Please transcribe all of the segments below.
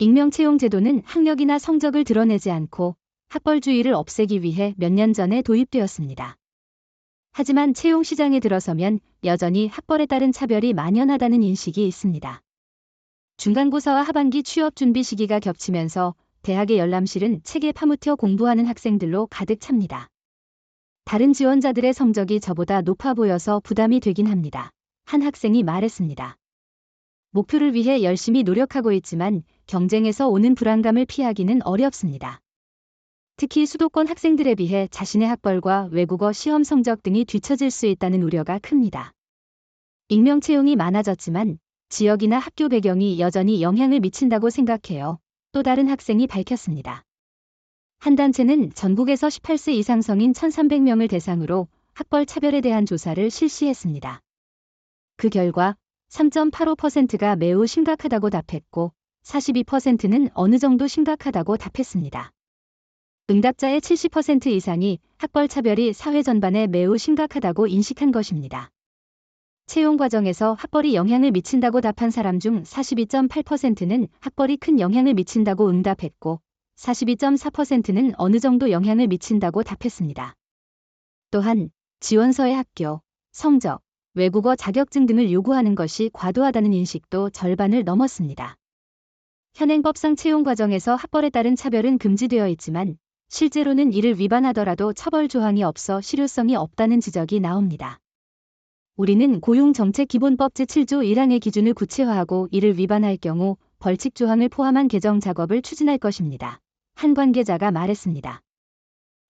익명 채용 제도는 학력이나 성적을 드러내지 않고 학벌주의를 없애기 위해 몇 년 전에 도입되었습니다. 하지만 채용 시장에 들어서면 여전히 학벌에 따른 차별이 만연하다는 인식이 있습니다. 중간고사와 하반기 취업 준비 시기가 겹치면서 대학의 열람실은 책에 파묻혀 공부하는 학생들로 가득 찹니다. 다른 지원자들의 성적이 저보다 높아 보여서 부담이 되긴 합니다. 한 학생이 말했습니다. 목표를 위해 열심히 노력하고 있지만 경쟁에서 오는 불안감을 피하기는 어렵습니다. 특히 수도권 학생들에 비해 자신의 학벌과 외국어 시험 성적 등이 뒤처질 수 있다는 우려가 큽니다. 익명 채용이 많아졌지만 지역이나 학교 배경이 여전히 영향을 미친다고 생각해요. 또 다른 학생이 밝혔습니다. 한 단체는 전국에서 18세 이상 성인 1,300명을 대상으로 학벌 차별에 대한 조사를 실시했습니다. 그 결과 3.85%가 매우 심각하다고 답했고 42%는 어느 정도 심각하다고 답했습니다. 응답자의 70% 이상이 학벌 차별이 사회 전반에 매우 심각하다고 인식한 것입니다. 채용 과정에서 학벌이 영향을 미친다고 답한 사람 중 42.8%는 학벌이 큰 영향을 미친다고 응답했고 42.4%는 어느 정도 영향을 미친다고 답했습니다. 또한 지원서의 학교, 성적, 외국어 자격증 등을 요구하는 것이 과도하다는 인식도 절반을 넘었습니다. 현행법상 채용 과정에서 학벌에 따른 차별은 금지되어 있지만 실제로는 이를 위반하더라도 처벌 조항이 없어 실효성이 없다는 지적이 나옵니다. 우리는 고용정책기본법 제7조 1항의 기준을 구체화하고 이를 위반할 경우 벌칙 조항을 포함한 개정 작업을 추진할 것입니다. 한 관계자가 말했습니다.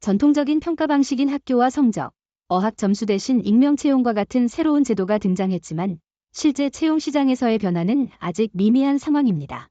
전통적인 평가 방식인 학교와 성적, 어학 점수 대신 익명 채용과 같은 새로운 제도가 등장했지만 실제 채용 시장에서의 변화는 아직 미미한 상황입니다.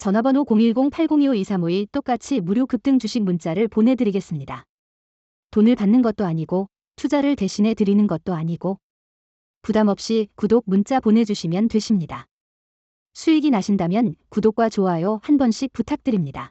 전화번호 010-8025-2352 똑같이 무료 급등 주식 문자를 보내드리겠습니다. 돈을 받는 것도 아니고 투자를 대신해 드리는 것도 아니고 부담 없이 구독 문자 보내주시면 되십니다. 수익이 나신다면 구독과 좋아요 한 번씩 부탁드립니다.